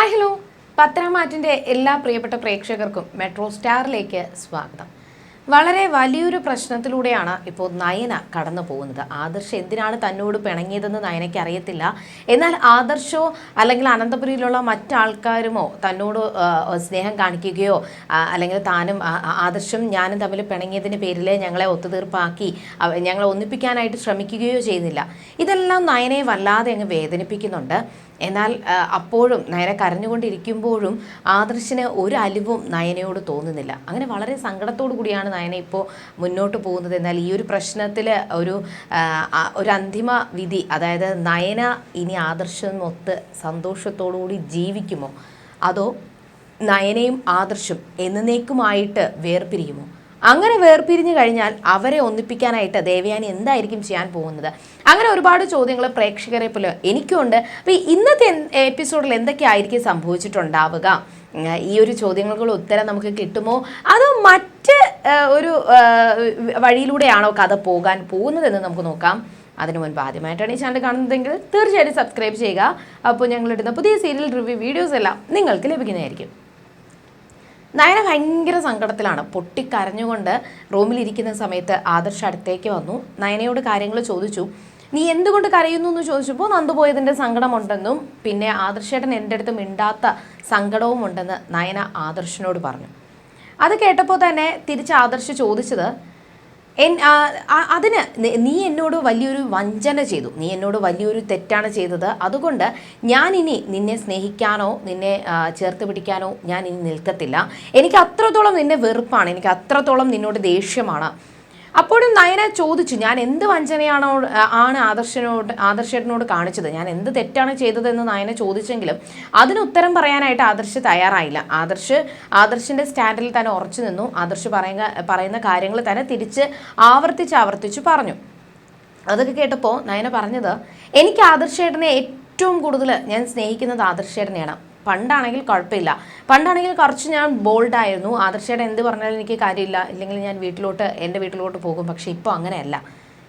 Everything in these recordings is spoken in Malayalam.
ഹായ് ഹലോ പത്രമാറ്റിന്റെ എല്ലാ പ്രിയപ്പെട്ട പ്രേക്ഷകർക്കും മെട്രോ സ്റ്റാറിലേക്ക് സ്വാഗതം. വളരെ വലിയൊരു പ്രശ്നത്തിലൂടെയാണ് ഇപ്പോൾ നയന കടന്നു പോകുന്നത്. ആദർശ് എന്തിനാണ് തന്നോട് പിണങ്ങിയതെന്ന് നയനയ്ക്ക് അറിയത്തില്ല. എന്നാൽ ആദർശോ അല്ലെങ്കിൽ അനന്തപുരിയിലുള്ള മറ്റാൾക്കാരുമോ തന്നോട് സ്നേഹം കാണിക്കുകയോ അല്ലെങ്കിൽ താനും ആദർശും ഞാനും തമ്മിൽ പിണങ്ങിയതിന്റെ പേരിൽ ഞങ്ങളെ ഒത്തുതീർപ്പാക്കി ഞങ്ങളെ ഒന്നിപ്പിക്കാനായിട്ട് ശ്രമിക്കുകയോ ചെയ്യുന്നില്ല. ഇതെല്ലാം നയനെ വല്ലാതെ അങ്ങ് വേദനിപ്പിക്കുന്നുണ്ട്. എന്നാൽ അപ്പോഴും നയന കരഞ്ഞുകൊണ്ടിരിക്കുമ്പോഴും ആദർശിന് ഒരു അലിവും നയനയോട് തോന്നുന്നില്ല. അങ്ങനെ വളരെ സങ്കടത്തോടു കൂടിയാണ് നയന ഇപ്പോൾ മുന്നോട്ട് പോകുന്നത്. എന്നാൽ ഈ ഒരു പ്രശ്നത്തിൽ ഒരു ഒരു അന്തിമ വിധി അതായത് നയന ഇനി ആദർശമൊത്ത് സന്തോഷത്തോടുകൂടി ജീവിക്കുമോ? അതോ നയനയും ആദർശും എന്നേക്കുമായിട്ട് വേർപിരിയുമോ? അങ്ങനെ വേർപിരിഞ്ഞു കഴിഞ്ഞാൽ അവരെ ഒന്നിപ്പിക്കാനായിട്ട് ദേവയാനി എന്തായിരിക്കും ചെയ്യാൻ പോകുന്നത്? അങ്ങനെ ഒരുപാട് ചോദ്യങ്ങൾ പ്രേക്ഷകരെ പോലെ എനിക്കുണ്ട്. അപ്പോൾ ഇന്നത്തെ എപ്പിസോഡിൽ എന്തൊക്കെ ആയിരിക്കും സംഭവിച്ചിട്ടുണ്ടാവുക ഈ ഒരു ചോദ്യങ്ങൾക്കുള്ള ഉത്തരം നമുക്ക് കിട്ടുമോ? അതോ മറ്റ് ഒരു വഴിയിലൂടെയാണോ കഥ പോകാൻ പോകുന്നതെന്ന് നമുക്ക് നോക്കാം. അതിനു മുൻപ് ആദ്യമായിട്ടാണ് ഈ ചാനൽ കാണുന്നതെങ്കിൽ തീർച്ചയായിട്ടും സബ്സ്ക്രൈബ് ചെയ്യുക. അപ്പോൾ ഞങ്ങളിടുന്ന പുതിയ സീരിയൽ റിവ്യൂ വീഡിയോസ് എല്ലാം നിങ്ങൾക്ക് ലഭിക്കുന്നതായിരിക്കും. നയന ഭയങ്കര സങ്കടത്തിലാണ്. പൊട്ടിക്കരഞ്ഞുകൊണ്ട് റൂമിലിരിക്കുന്ന സമയത്ത് ആദർശ് അടുത്തേക്ക് വന്നു. നയനയോട് കാര്യങ്ങൾ ചോദിച്ചു. നീ എന്തുകൊണ്ട് കരയുന്നു എന്ന് ചോദിച്ചപ്പോൾ നന്ദു പോയതിന്റെ സങ്കടമുണ്ടെന്നും പിന്നെ ആദർശേട്ടൻ എന്റെ അടുത്ത് മിണ്ടാത്ത സങ്കടവും ഉണ്ടെന്ന് നയന ആദർശിനോട് പറഞ്ഞു. അത് കേട്ടപ്പോൾ തന്നെ തിരിച്ച് ആദർശ് ചോദിച്ചത് എൻ അതിന് നീ എന്നോട് വലിയൊരു വഞ്ചന ചെയ്തു. നീ എന്നോട് വലിയൊരു തെറ്റാണ് ചെയ്തത്. അതുകൊണ്ട് ഞാൻ ഇനി നിന്നെ സ്നേഹിക്കാനോ നിന്നെ ചേർത്ത് പിടിക്കാനോ ഞാൻ ഇനി നിൽക്കത്തില്ല. എനിക്ക് അത്രത്തോളം നിന്നെ വെറുപ്പാണ്. എനിക്ക് അത്രത്തോളം നിന്നോട് ദേഷ്യമാണ്. അപ്പോഴും നയന ചോദിച്ചു ഞാൻ എന്ത് വഞ്ചനയാണോ ആണ് ആദർശനോട് ആദർശേട്ടനോട് കാണിച്ചത്? ഞാൻ എന്ത് തെറ്റാണ് ചെയ്തതെന്ന് നയന ചോദിച്ചെങ്കിലും അതിന് ഉത്തരം പറയാനായിട്ട് ആദർശ് തയ്യാറായില്ല. ആദർശ് ആദർശിന്റെ സ്റ്റാൻഡിൽ തന്നെ ഉറച്ചു നിന്നു. ആദർശ് പറയുന്ന പറയുന്ന കാര്യങ്ങൾ തന്നെ തിരിച്ച് ആവർത്തിച്ച് ആവർത്തിച്ച് പറഞ്ഞു. അതൊക്കെ കേട്ടപ്പോൾ നയന പറഞ്ഞത് എനിക്ക് ആദർശേട്ടനെ ഏറ്റവും കൂടുതൽ ഞാൻ സ്നേഹിക്കുന്നത് ആദർശേട്ടനെയാണ്. പണ്ടാണെങ്കിൽ കുഴപ്പമില്ല. പണ്ടാണെങ്കിൽ കുറച്ച് ഞാൻ ബോൾഡായിരുന്നു ആദർശയുടെ എന്ത് പറഞ്ഞാലും എനിക്ക് കാര്യമില്ല. ഇല്ലെങ്കിൽ ഞാൻ വീട്ടിലോട്ട് എന്റെ വീട്ടിലോട്ട് പോകും. പക്ഷേ ഇപ്പോൾ അങ്ങനെയല്ല.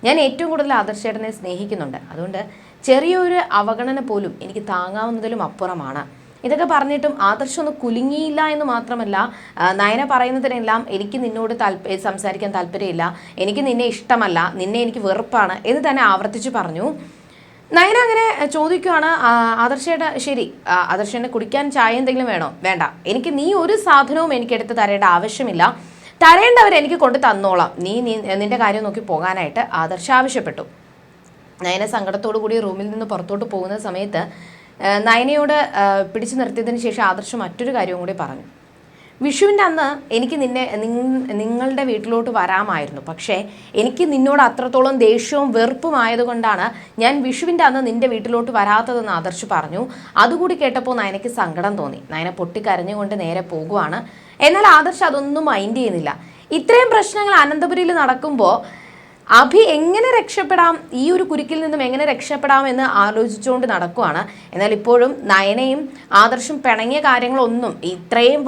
ഞാൻ ഏറ്റവും കൂടുതൽ ആദർശേട്ടനെ സ്നേഹിക്കുന്നുണ്ട്. അതുകൊണ്ട് ചെറിയൊരു അവഗണന പോലും എനിക്ക് താങ്ങാവുന്നതിലും അപ്പുറമാണ്. ഇതൊക്കെ പറഞ്ഞിട്ടും ആദർശം ഒന്ന് കുലുങ്ങിയില്ല എന്ന് മാത്രമല്ല നയന പറയുന്നതിനെല്ലാം എനിക്ക് നിന്നോട് താല്പ സംസാരിക്കാൻ താല്പര്യമില്ല. എനിക്ക് നിന്നെ ഇഷ്ടമല്ല. നിന്നെ എനിക്ക് വെറുപ്പാണ് എന്ന് തന്നെ ആവർത്തിച്ച് പറഞ്ഞു. നയന അങ്ങനെ ചോദിക്കുവാണ് ആദർശയുടെ ശരി ആദർശന് കുടിക്കാൻ ചായ എന്തെങ്കിലും വേണോ? വേണ്ട. എനിക്ക് നീ ഒരു സാധനവും എനിക്ക് എടുത്ത് തരേണ്ട ആവശ്യമില്ല. തരേണ്ടവർ എനിക്ക് കൊണ്ട് തന്നോളാം. നീ- നിന്റെ കാര്യം നോക്കി പോകാനായിട്ട് ആദർശ ആവശ്യപ്പെട്ടു. നയന സങ്കടത്തോടു കൂടി റൂമിൽ നിന്ന് പുറത്തോട്ട് പോകുന്ന സമയത്ത് നയനയോട് പിടിച്ചു നിർത്തിയതിന് ശേഷം ആദർശ് മറ്റൊരു കാര്യവും കൂടി പറഞ്ഞു. വിഷുവിന്റെ അന്ന് എനിക്ക് നിന്നെ നിങ്ങളുടെ വീട്ടിലോട്ട് വരാമായിരുന്നു. പക്ഷേ എനിക്ക് നിന്നോട് അത്രത്തോളം ദേഷ്യവും വെറുപ്പും ആയതുകൊണ്ടാണ് ഞാൻ വിഷുവിന്റെ അന്ന് നിന്റെ വീട്ടിലോട്ട് വരാത്തതെന്ന് ആദർശ് പറഞ്ഞു. അതുകൂടി കേട്ടപ്പോൾ നയനയ്ക്ക് സങ്കടം തോന്നി. നയന പൊട്ടിക്കരഞ്ഞുകൊണ്ട് നേരെ പോകുവാണ്. എന്നാൽ ആദർശ് അതൊന്നും മൈൻഡ് ചെയ്യുന്നില്ല. ഇത്രയും പ്രശ്നങ്ങൾ അനന്തപുരിയിൽ നടക്കുമ്പോൾ അഭി എങ്ങനെ രക്ഷപ്പെടാം? ഈ ഒരു കുരുക്കിൽ നിന്നും എങ്ങനെ രക്ഷപ്പെടാം എന്ന് ആലോചിച്ചുകൊണ്ട് നടക്കുവാണ്. എന്നാൽ ഇപ്പോഴും നയനയും ആദർശും പിണങ്ങിയ കാര്യങ്ങളൊന്നും ഇത്രയും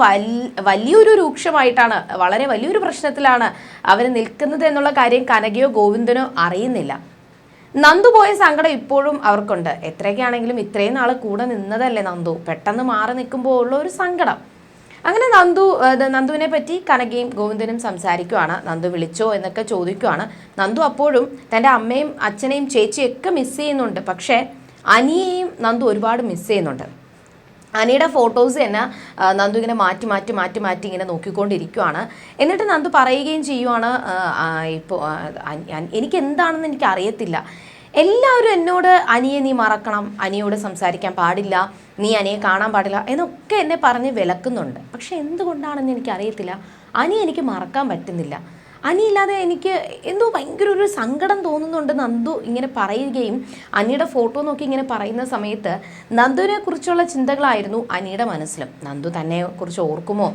വലിയൊരു രൂക്ഷമായിട്ടാണ് വളരെ വലിയൊരു പ്രശ്നത്തിലാണ് അവർ നിൽക്കുന്നത് എന്നുള്ള കാര്യം കനകയോ ഗോവിന്ദനോ അറിയുന്നില്ല. നന്ദു പോയ സങ്കടം ഇപ്പോഴും അവർക്കുണ്ട്. എത്രയൊക്കെയാണെങ്കിലും ഇത്രയും നാൾ കൂടെ നിന്നതല്ലേ നന്ദു? പെട്ടെന്ന് മാറി നിൽക്കുമ്പോൾ ഉള്ള ഒരു സങ്കടം. അങ്ങനെ നന്ദു നന്ദുവിനെ പറ്റി കനകയും ഗോവിന്ദനും സംസാരിക്കുവാണ്. നന്ദു വിളിച്ചോ എന്നൊക്കെ ചോദിക്കുവാണ്. നന്ദു അപ്പോഴും തന്റെ അമ്മയും അച്ഛനെയും ചേച്ചിയും ഒക്കെ മിസ് ചെയ്യുന്നുണ്ട്. പക്ഷേ അനിയെയും നന്ദു ഒരുപാട് മിസ് ചെയ്യുന്നുണ്ട്. അനിയുടെ ഫോട്ടോസ് തന്നെ നന്ദു ഇങ്ങനെ മാറ്റി മാറ്റി മാറ്റി മാറ്റി ഇങ്ങനെ നോക്കിക്കൊണ്ടിരിക്കുവാണ്. എന്നിട്ട് നന്ദു പറയുകയും ചെയ്യുവാണ് ഇപ്പോൾ എനിക്ക് എന്താണെന്ന് എനിക്ക് അറിയത്തില്ല എല്ലാവരും എന്നോട് അനിയെ നീ മറക്കണം. അനിയോട് സംസാരിക്കാൻ പാടില്ല. നീ അനിയെ കാണാൻ പാടില്ല. എന്നൊക്കെ എന്നെ പറഞ്ഞ് വിലക്കുന്നുണ്ട്. പക്ഷെ എന്തുകൊണ്ടാണെന്ന് എനിക്കറിയത്തില്ല. അനി എനിക്ക് മറക്കാൻ പറ്റുന്നില്ല. അനിയില്ലാതെ എനിക്ക് എന്തോ ഭയങ്കര ഒരു സങ്കടം തോന്നുന്നുണ്ട് നന്ദു ഇങ്ങനെ പറയുകയും അനിയുടെ ഫോട്ടോ നോക്കി ഇങ്ങനെ പറയുന്ന സമയത്ത് നന്ദുവിനെ കുറിച്ചുള്ള ചിന്തകളായിരുന്നു അനിയുടെ മനസ്സിലും. നന്ദു തന്നെ കുറിച്ച് ഓർക്കുമോ?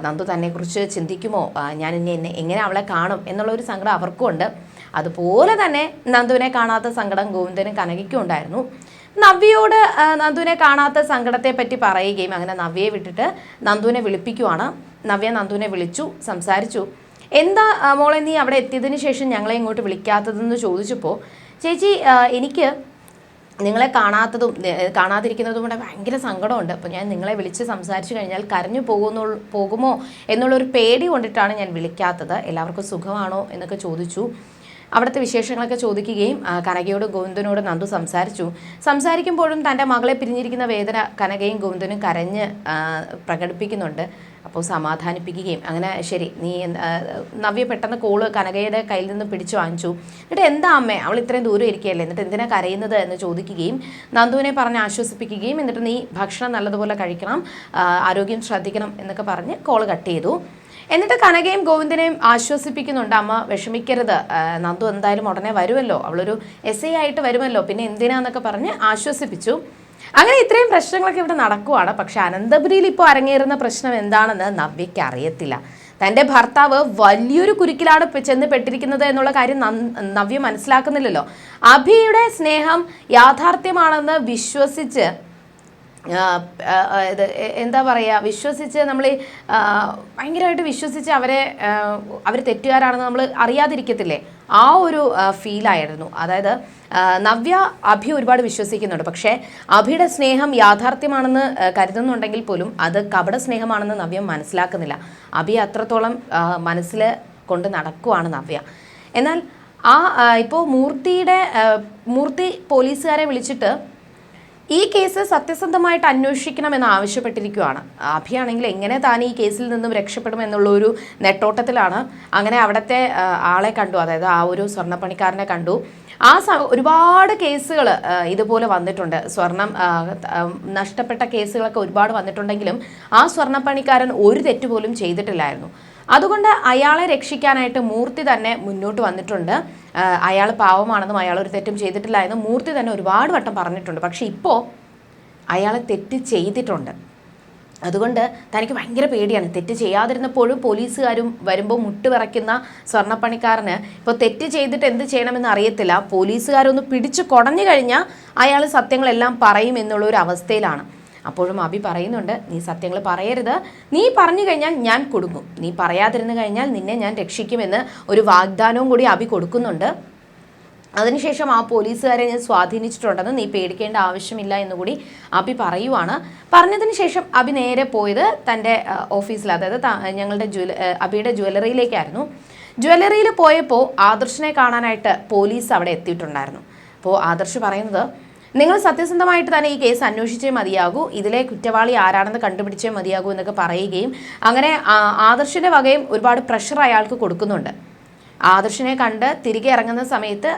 നന്ദു തന്നെ കുറിച്ച് ചിന്തിക്കുമോ? ഞാൻ ഇനി എന്നെ എങ്ങനെ അവളെ കാണും? എന്നുള്ള ഒരു സങ്കടം അവർക്കും ഉണ്ട്. അതുപോലെ തന്നെ നന്ദുവിനെ കാണാത്ത സങ്കടം ഗോവിന്ദനും കനകയ്ക്കും ഉണ്ടായിരുന്നു നവ്യയോട് നന്ദുവിനെ കാണാത്ത സങ്കടത്തെ പറ്റി പറയുകയും അങ്ങനെ നവ്യയെ വിട്ടിട്ട് നന്ദുവിനെ വിളിപ്പിക്കുവാണ്. നവ്യ നന്ദുവിനെ വിളിച്ചു സംസാരിച്ചു. എന്താ മോളെ നീ അവിടെ എത്തിയതിന് ശേഷം ഞങ്ങളെ ഇങ്ങോട്ട് വിളിക്കാത്തതെന്ന് ചോദിച്ചപ്പോൾ ചേച്ചി എനിക്ക് നിങ്ങളെ കാണാത്തതും കാണാതിരിക്കുന്നതും കൂടെ ഭയങ്കര സങ്കടമുണ്ട്. അപ്പോൾ ഞാൻ നിങ്ങളെ വിളിച്ച് സംസാരിച്ചു കഴിഞ്ഞാൽ കരഞ്ഞു പോകുന്നു പോകുമോ? എന്നുള്ളൊരു പേടി കൊണ്ടിട്ടാണ് ഞാൻ വിളിക്കാത്തത്. എല്ലാവർക്കും സുഖമാണോ? എന്നൊക്കെ ചോദിച്ചു. അവിടുത്തെ വിശേഷങ്ങളൊക്കെ ചോദിക്കുകയും കനകയോടും ഗോവിന്ദനോടും നന്ദു സംസാരിച്ചു. സംസാരിക്കുമ്പോഴും തന്റെ മകളെ പിരിഞ്ഞിരിക്കുന്ന വേദന കനകയും ഗോവിന്ദനും കരഞ്ഞ് പ്രകടിപ്പിക്കുന്നുണ്ട്. അപ്പോൾ സമാധാനിപ്പിക്കുകയും. അങ്ങനെ ശരി നീ നവ്യ പെട്ടെന്ന് കോൾ കനകയുടെ കയ്യിൽ നിന്ന് പിടിച്ചു വാങ്ങിച്ചു. എന്നിട്ട് എന്താ അമ്മേ അവൾ ഇത്രയും ദൂരം ഇരിക്കുകയല്ലേ? എന്നിട്ട് എന്തിനാ കരയുന്നത് എന്ന് ചോദിക്കുകയും നന്ദുവിനെ പറഞ്ഞ് ആശ്വസിപ്പിക്കുകയും എന്നിട്ട് നീ ഭക്ഷണം നല്ലതുപോലെ കഴിക്കണം ആരോഗ്യം ശ്രദ്ധിക്കണം എന്നൊക്കെ പറഞ്ഞ് കോൾ കട്ട് ചെയ്തു. എന്നിട്ട് കനകയും ഗോവിന്ദനെയും ആശ്വസിപ്പിക്കുന്നുണ്ട്. അമ്മ വിഷമിക്കരുത്. നന്ദു എന്തായാലും ഉടനെ വരുമല്ലോ. അവളൊരു എസ് ഐ ആയിട്ട് വരുമല്ലോ. പിന്നെ എന്തിനാന്നൊക്കെ പറഞ്ഞ് ആശ്വസിപ്പിച്ചു. അങ്ങനെ ഇത്രയും പ്രശ്നങ്ങളൊക്കെ ഇവിടെ നടക്കുവാണ്. പക്ഷെ അനന്തപുരിയിൽ ഇപ്പോൾ അരങ്ങേറുന്ന പ്രശ്നം എന്താണെന്ന് നവ്യയ്ക്ക് അറിയത്തില്ല. തന്റെ ഭർത്താവ് വലിയൊരു കുരുക്കിലാണ് ചെന്ന് പെട്ടിരിക്കുന്നത് എന്നുള്ള കാര്യം നവ്യ മനസ്സിലാക്കുന്നില്ലല്ലോ. അഭിയുടെ സ്നേഹം യാഥാർത്ഥ്യമാണെന്ന് വിശ്വസിച്ച് ഇത് എന്താ പറയുക വിശ്വസിച്ച് നമ്മൾ ഭയങ്കരമായിട്ട് വിശ്വസിച്ച് അവരെ അവർ തെറ്റുകാരാണെന്ന് നമ്മൾ അറിയാതിരിക്കത്തില്ലേ? ആ ഒരു ഫീലായിരുന്നു. അതായത് നവ്യ അഭി ഒരുപാട് വിശ്വസിക്കുന്നുണ്ട്. പക്ഷേ അഭിയുടെ സ്നേഹം യാഥാർത്ഥ്യമാണെന്ന് കരുതുന്നുണ്ടെങ്കിൽ പോലും അത് കപട സ്നേഹമാണെന്ന് നവ്യ മനസ്സിലാക്കുന്നില്ല. അഭി അത്രത്തോളം മനസ്സിൽ കൊണ്ട് നടക്കുവാണ് നവ്യ. എന്നാൽ ആ ഇപ്പോൾ മൂർത്തിയുടെ മൂർത്തി പോലീസുകാരെ വിളിച്ചിട്ട് ഈ കേസ് സത്യസന്ധമായിട്ട് അന്വേഷിക്കണമെന്ന് ആവശ്യപ്പെട്ടിരിക്കുകയാണ്. അഭിയാണെങ്കിൽ എങ്ങനെ താൻ ഈ കേസിൽ നിന്നും രക്ഷപ്പെടും എന്നുള്ള ഒരു നെട്ടോട്ടത്തിലാണ്. അങ്ങനെ അവിടുത്തെ ആളെ കണ്ടു. അതായത് ആ ഒരു സ്വർണപ്പണിക്കാരനെ കണ്ടു. ആ ഒരുപാട് കേസുകൾ ഇതുപോലെ വന്നിട്ടുണ്ട്. സ്വർണം നഷ്ടപ്പെട്ട കേസുകളൊക്കെ ഒരുപാട് വന്നിട്ടുണ്ടെങ്കിലും ആ സ്വർണപ്പണിക്കാരൻ ഒരു തെറ്റ് പോലും ചെയ്തിട്ടില്ലായിരുന്നു. അതുകൊണ്ട് അയാളെ രക്ഷിക്കാനായിട്ട് മൂർത്തി തന്നെ മുന്നോട്ട് വന്നിട്ടുണ്ട്. അയാൾ പാവമാണെന്നും അയാൾ ഒരു തെറ്റും ചെയ്തിട്ടില്ല എന്നും മൂർത്തി തന്നെ ഒരുപാട് വട്ടം പറഞ്ഞിട്ടുണ്ട്. പക്ഷേ ഇപ്പോൾ അയാൾ തെറ്റ് ചെയ്തിട്ടുണ്ട്. അതുകൊണ്ട് തനിക്ക് ഭയങ്കര പേടിയാണ്. തെറ്റ് ചെയ്യാതിരുന്നപ്പോഴും പോലീസുകാരും വരുമ്പോൾ മുട്ട് വിറയ്ക്കുന്ന സ്വർണപ്പണിക്കാരന് ഇപ്പോൾ തെറ്റ് ചെയ്തിട്ട് എന്ത് ചെയ്യണമെന്ന് അറിയത്തില്ല. പോലീസുകാരൊന്ന് പിടിച്ചു കുടഞ്ഞു കഴിഞ്ഞാൽ അയാൾ സത്യങ്ങളെല്ലാം പറയും എന്നുള്ള ഒരു അവസ്ഥയിലാണ്. അപ്പോഴും അഭി പറയുന്നുണ്ട് നീ സത്യങ്ങൾ പറയരുത്. നീ പറഞ്ഞു കഴിഞ്ഞാൽ ഞാൻ കൊടുക്കും. നീ പറയാതിരുന്നു കഴിഞ്ഞാൽ നിന്നെ ഞാൻ രക്ഷിക്കുമെന്ന് ഒരു വാഗ്ദാനവും കൂടി അഭി കൊടുക്കുന്നുണ്ട്. അതിനുശേഷം ആ പോലീസുകാരെ ഞാൻ സ്വാധീനിച്ചിട്ടുണ്ടെന്ന് നീ പേടിക്കേണ്ട ആവശ്യമില്ല എന്നുകൂടി അബി പറയുവാണ്. പറഞ്ഞതിന് ശേഷം അബി നേരെ പോയത് തന്റെ ഓഫീസിൽ അതായത് ഞങ്ങളുടെ ജ്വല അഭിയുടെ ജ്വല്ലറിയിലേക്കായിരുന്നു. ജ്വല്ലറിയിൽ പോയപ്പോൾ ആദർശിനെ കാണാനായിട്ട് പോലീസ് അവിടെ എത്തിയിട്ടുണ്ടായിരുന്നു. അപ്പോൾ ആദർശ് പറയുന്നത് നിങ്ങൾ സത്യസന്ധമായിട്ട് തന്നെ ഈ കേസ് അന്വേഷിച്ചേ മതിയാകൂ. ഇതിലെ കുറ്റവാളി ആരാണെന്ന് കണ്ടുപിടിച്ചേ മതിയാകൂ എന്നൊക്കെ പറയുകയും അങ്ങനെ ആദർശിന്റെ വകയും ഒരുപാട് പ്രഷർ അയാൾക്ക് കൊടുക്കുന്നുണ്ട്. ആദർശിനെ കണ്ട് തിരികെ ഇറങ്ങുന്ന സമയത്ത്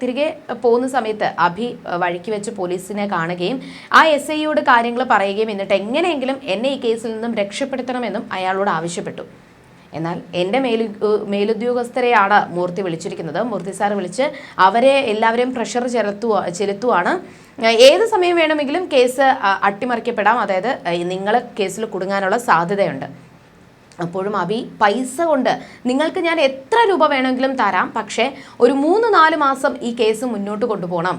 തിരികെ പോകുന്ന സമയത്ത് അഭി വഴിക്ക് വെച്ച് പോലീസിനെ കാണുകയും ആ എസ് ഐയോട് കാര്യങ്ങൾ പറയുകയും എന്നിട്ട് എങ്ങനെയെങ്കിലും എന്നെ ഈ കേസിൽ നിന്നും രക്ഷപ്പെടുത്തണമെന്നും അയാളോട് ആവശ്യപ്പെട്ടു. എന്നാൽ എന്റെ മേലു മേലുദ്യോഗസ്ഥരെയാണ് മൂർത്തി വിളിച്ചിരിക്കുന്നത്. മൂർത്തി സാർ വിളിച്ച് അവരെ എല്ലാവരെയും പ്രഷർ ചെലുത്തുക ചെലുത്തുവാണ്. ഏത് സമയം വേണമെങ്കിലും കേസ് അട്ടിമറിക്കപ്പെടാം. അതായത് നിങ്ങൾ കേസിൽ കുടുങ്ങാനുള്ള സാധ്യതയുണ്ട്. അപ്പോഴും അവി പൈസ കൊണ്ട് നിങ്ങൾക്ക് ഞാൻ എത്ര രൂപ വേണമെങ്കിലും തരാം. പക്ഷേ ഒരു മൂന്ന് നാല് മാസം ഈ കേസ് മുന്നോട്ട് കൊണ്ടുപോകണം.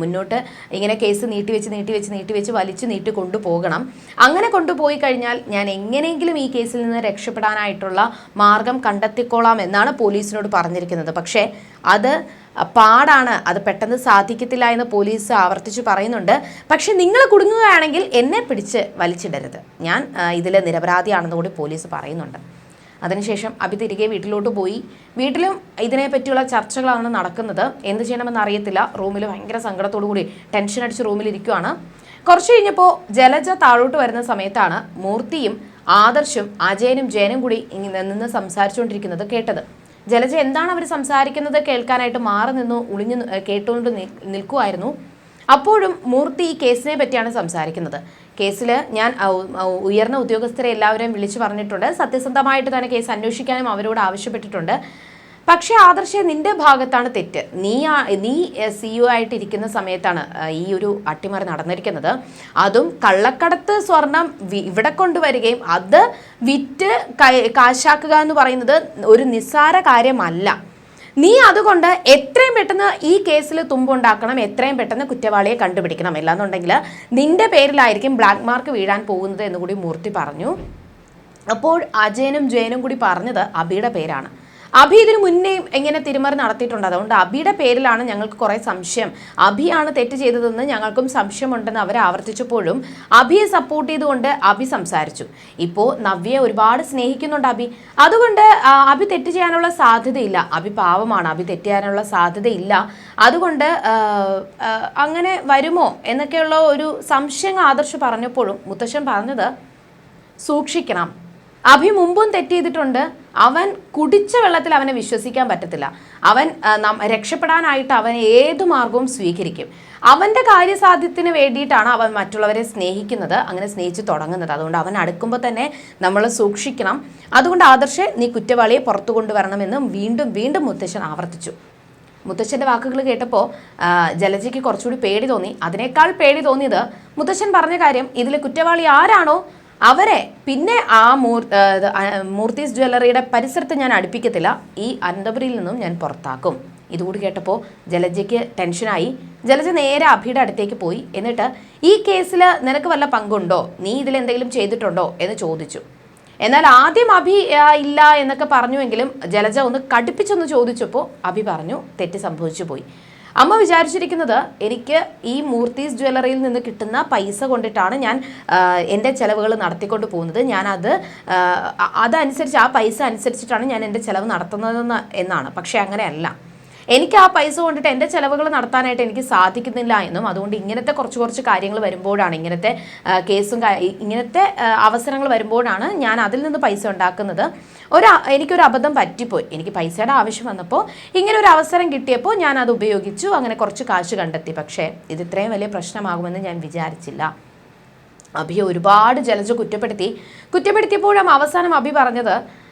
മുന്നോട്ട് ഇങ്ങനെ കേസ് നീട്ടിവെച്ച് നീട്ടിവെച്ച് നീട്ടിവെച്ച് വലിച്ചു നീട്ടി കൊണ്ടുപോകണം. അങ്ങനെ കൊണ്ടുപോയി കഴിഞ്ഞാൽ ഞാൻ എങ്ങനെയെങ്കിലും ഈ കേസിൽ നിന്ന് രക്ഷപ്പെടാനായിട്ടുള്ള മാർഗം കണ്ടെത്തിക്കോളാം എന്നാണ് പോലീസിനോട് പറഞ്ഞിരിക്കുന്നത്. പക്ഷേ അത് പാടാണ്. അത് പെട്ടെന്ന് സാധിക്കത്തില്ല എന്ന് പോലീസ് ആവർത്തിച്ച് പറയുന്നുണ്ട്. പക്ഷെ നിങ്ങൾ കുടുങ്ങുകയാണെങ്കിൽ എന്നെ പിടിച്ച് വലിച്ചിടരുത്. ഞാൻ ഇതിൽ നിരപരാധിയാണെന്ന് കൂടി പോലീസ് പറയുന്നുണ്ട്. അതിനുശേഷം അഭി തിരികെ വീട്ടിലോട്ട് പോയി. വീട്ടിലും ഇതിനെ പറ്റിയുള്ള ചർച്ചകളാണ് നടക്കുന്നത്. എന്ത് ചെയ്യണമെന്ന് അറിയത്തില്ല. റൂമിൽ ഭയങ്കര സങ്കടത്തോടു കൂടി ടെൻഷൻ അടിച്ച് റൂമിലിരിക്കുവാണ് കുറച്ച് കഴിഞ്ഞപ്പോൾ ജലജ താഴോട്ട് വരുന്ന സമയത്താണ് മൂർത്തിയും ആദർശും അജയനും ജയനും കൂടി നിന്ന് സംസാരിച്ചുകൊണ്ടിരിക്കുന്നത് കേട്ടത്. ജലജ എന്താണ് അവർ സംസാരിക്കുന്നത്? കേൾക്കാനായിട്ട് മാറി നിന്നു ഒളിഞ്ഞു കേട്ടുകൊണ്ട് നിൽക്കുമായിരുന്നു അപ്പോഴും മൂർത്തി ഈ കേസിനെ പറ്റിയാണ് സംസാരിക്കുന്നത്. കേസിൽ ഞാൻ ഉയർന്ന ഉദ്യോഗസ്ഥരെ എല്ലാവരെയും വിളിച്ചു പറഞ്ഞിട്ടുണ്ട്. സത്യസന്ധമായിട്ട് തന്നെ കേസ് അന്വേഷിക്കാനും അവരോട് ആവശ്യപ്പെട്ടിട്ടുണ്ട്. പക്ഷേ ആദർശേ നിന്റെ ഭാഗത്താണ് തെറ്റ്. നീ നീ സി ഒ ആയിട്ടിരിക്കുന്ന സമയത്താണ് ഈ ഒരു അട്ടിമറി നടന്നിരിക്കുന്നത്. അതും കള്ളക്കടത്ത് സ്വർണം ഇവിടെ കൊണ്ടുവരികയും അത് വിറ്റ് കാശാക്കുക എന്ന് പറയുന്നത് ഒരു നിസ്സാര കാര്യമല്ല. നീ അതുകൊണ്ട് എത്രയും പെട്ടെന്ന് ഈ കേസിൽ തുമ്പുണ്ടാക്കണം എത്രയും പെട്ടെന്ന് കുറ്റവാളിയെ കണ്ടുപിടിക്കണം. അല്ലാന്നുണ്ടെങ്കിൽ നിന്റെ പേരിലായിരിക്കും ബ്ലാക്ക് മാർക്ക് വീഴാൻ പോകുന്നത് എന്ന് കൂടി മൂർത്തി പറഞ്ഞു. അപ്പോൾ അജയനും ജയനും കൂടി പറഞ്ഞത് അബിയുടെ പേരാണ്. അഭി ഇതിനു മുന്നേയും എങ്ങനെ തിരുമറി നടത്തിയിട്ടുണ്ട്? അതുകൊണ്ട് അഭിയുടെ പേരിലാണ് ഞങ്ങൾക്ക് കുറേ സംശയം. അഭിയാണ് തെറ്റ് ചെയ്തതെന്ന് ഞങ്ങൾക്കും സംശയമുണ്ടെന്ന് അവർ ആവർത്തിച്ചപ്പോഴും അഭിയെ സപ്പോർട്ട് ചെയ്തുകൊണ്ട് അഭി സംസാരിച്ചു. ഇപ്പോൾ നവ്യയെ ഒരുപാട് സ്നേഹിക്കുന്നുണ്ട് അഭി. അതുകൊണ്ട് അഭി തെറ്റ് ചെയ്യാനുള്ള സാധ്യതയില്ല. അഭി പാവമാണ്. അഭി തെറ്റ് ചെയ്യാനുള്ള സാധ്യതയില്ല. അതുകൊണ്ട് അങ്ങനെ വരുമോ എന്നൊക്കെയുള്ള ഒരു സംശയം ആദർശ് പറഞ്ഞപ്പോഴും മുത്തശ്ശൻ പറഞ്ഞത് സൂക്ഷിക്കണം. അഭി മുമ്പും തെറ്റ് ചെയ്തിട്ടുണ്ട്. അവൻ കുടിച്ച വെള്ളത്തിൽ അവനെ വിശ്വസിക്കാൻ പറ്റത്തില്ല. അവൻ രക്ഷപ്പെടാനായിട്ട് അവൻ ഏതു മാർഗവും സ്വീകരിക്കും. അവന്റെ കാര്യസാധ്യത്തിന് വേണ്ടിയിട്ടാണ് അവൻ മറ്റുള്ളവരെ സ്നേഹിക്കുന്നത് അങ്ങനെ സ്നേഹിച്ച് തുടങ്ങുന്നത്. അതുകൊണ്ട് അവൻ അടുക്കുമ്പോൾ തന്നെ നമ്മൾ സൂക്ഷിക്കണം. അതുകൊണ്ട് ആദർശ് നീ കുറ്റവാളിയെ പുറത്തു കൊണ്ടുവരണമെന്നും വീണ്ടും വീണ്ടും മുത്തശ്ശൻ ആവർത്തിച്ചു. മുത്തശ്ശന്റെ വാക്കുകൾ കേട്ടപ്പോൾ ജലജയ്ക്ക് കുറച്ചുകൂടി പേടി തോന്നി. അതിനേക്കാൾ പേടി തോന്നിയത് മുത്തശ്ശൻ പറഞ്ഞ കാര്യം ഇതിലെ കുറ്റവാളി ആരാണോ? അവരെ പിന്നെ ആ മൂർ മൂർത്തീസ് ജ്വല്ലറിയുടെ പരിസരത്ത് ഞാൻ അടുപ്പിക്കത്തില്ല. ഈ അനന്തപുരിയിൽ നിന്നും ഞാൻ പുറത്താക്കും. ഇതുകൂടി കേട്ടപ്പോൾ ജലജയ്ക്ക് ടെൻഷനായി. ജലജ നേരെ അഭിയുടെ അടുത്തേക്ക് പോയി. എന്നിട്ട് ഈ കേസിൽ നിനക്ക് വല്ല പങ്കുണ്ടോ? നീ ഇതിൽ എന്തെങ്കിലും ചെയ്തിട്ടുണ്ടോ? എന്ന് ചോദിച്ചു. എന്നാൽ ആദ്യം അഭി ഇല്ല എന്നൊക്കെ പറഞ്ഞുവെങ്കിലും ജലജ ഒന്ന് കടുപ്പിച്ചൊന്ന് ചോദിച്ചപ്പോൾ അഭി പറഞ്ഞു തെറ്റ് സംഭവിച്ചു പോയി. അമ്മ വിചാരിച്ചിരിക്കുന്നത് എനിക്ക് ഈ മൂർത്തീസ് ജ്വല്ലറിയിൽ നിന്ന് കിട്ടുന്ന പൈസ കൊണ്ടിട്ടാണ് ഞാൻ എന്റെ ചിലവുകൾ നടത്തിക്കൊണ്ട് പോകുന്നത്. ഞാനത് അത് അതനുസരിച്ച് ആ പൈസ അനുസരിച്ചിട്ടാണ് ഞാൻ എന്റെ ചിലവ് നടത്തുന്നതെന്ന് എന്നാണ്. പക്ഷേ അങ്ങനെയല്ല. എനിക്ക് ആ പൈസ കൊണ്ടിട്ട് എന്റെ ചിലവുകൾ നടത്താനായിട്ട് എനിക്ക് സാധിക്കുന്നില്ല എന്നും അതുകൊണ്ട് ഇങ്ങനത്തെ കുറച്ച് കുറച്ച് കാര്യങ്ങൾ വരുമ്പോഴാണ് ഇങ്ങനത്തെ കേസും ഇങ്ങനത്തെ അവസരങ്ങൾ വരുമ്പോഴാണ് ഞാൻ അതിൽ നിന്ന് പൈസ ഉണ്ടാക്കുന്നത്. ഒരു എനിക്കൊരു അബദ്ധം പറ്റിപ്പോയി. എനിക്ക് പൈസയുടെ ആവശ്യം വന്നപ്പോൾ ഇങ്ങനെ ഒരു അവസരം കിട്ടിയപ്പോൾ ഞാൻ അത് ഉപയോഗിച്ചു. അങ്ങനെ കുറച്ച് കാശ് കണ്ടെത്തി. പക്ഷേ ഇത് ഇത്രയും വലിയ പ്രശ്നമാകുമെന്ന് ഞാൻ വിചാരിച്ചില്ല. അഭിയെ ഒരുപാട് ജലജ കുറ്റപ്പെടുത്തി. കുറ്റപ്പെടുത്തിയപ്പോഴും അവസാനം അഭി പറഞ്ഞത് "ആ,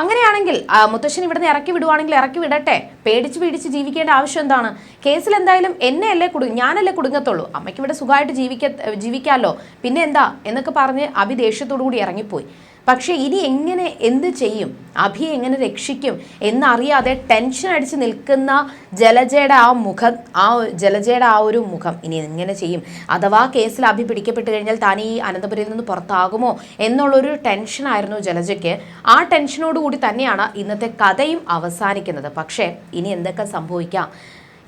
അങ്ങനെയാണെങ്കിൽ മുത്തശ്ശൻ ഇവിടുന്ന് ഇറക്കി വിടുവാണെങ്കിൽ ഇറക്കി വിടട്ടെ. പേടിച്ച് പേടിച്ച് ജീവിക്കേണ്ട ആവശ്യം എന്താണ്? കേസിൽ എന്തായാലും എന്നെ അല്ലേ കുടു ഞാനല്ലേ കുടുങ്ങത്തുള്ളൂ. അമ്മയ്ക്ക് ഇവിടെ സുഖമായിട്ട് ജീവിക്ക ജീവിക്കാമല്ലോ പിന്നെ എന്താ? എന്നൊക്കെ പറഞ്ഞ് അഭി ദേഷ്യത്തോടു കൂടി ഇറങ്ങിപ്പോയി. പക്ഷേ ഇനി എങ്ങനെ എന്ത് ചെയ്യും? അഭിയെ എങ്ങനെ രക്ഷിക്കും? എന്നറിയാതെ ടെൻഷൻ അടിച്ച് നിൽക്കുന്ന ജലജയുടെ ആ മുഖം ആ ജലജയുടെ ആ ഒരു മുഖം ഇനി എങ്ങനെ ചെയ്യും? അഥവാ കേസിൽ അഭി പിടിക്കപ്പെട്ട് കഴിഞ്ഞാൽ താൻ ഈ അനന്തപുരയിൽ നിന്ന് പുറത്താകുമോ? എന്നുള്ളൊരു ടെൻഷനായിരുന്നു ജലജയ്ക്ക്. ആ ടെൻഷനോടുകൂടി തന്നെയാണ് ഇന്നത്തെ കഥയും അവസാനിക്കുന്നത്. പക്ഷേ ഇനി എന്തൊക്കെ സംഭവിക്കാം?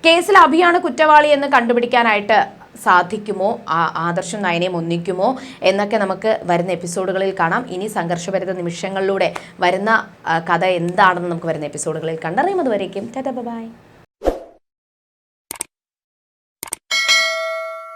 കേസിൽ അഭിയാണ് കുറ്റവാളി എന്ന് കണ്ടുപിടിക്കാനായിട്ട് സാധിക്കുമോ? ആദർശം നയനയും ഒന്നിക്കുമോ? എന്നൊക്കെ നമുക്ക് വരുന്ന എപ്പിസോഡുകളിൽ കാണാം. ഇനി സംഘർഷഭരിത നിമിഷങ്ങളിലൂടെ വരുന്ന കഥ എന്താണെന്ന് നമുക്ക് വരുന്ന എപ്പിസോഡുകളിൽ കണ്ടറിയും അതുവരേക്കും ടാറ്റ ബൈ.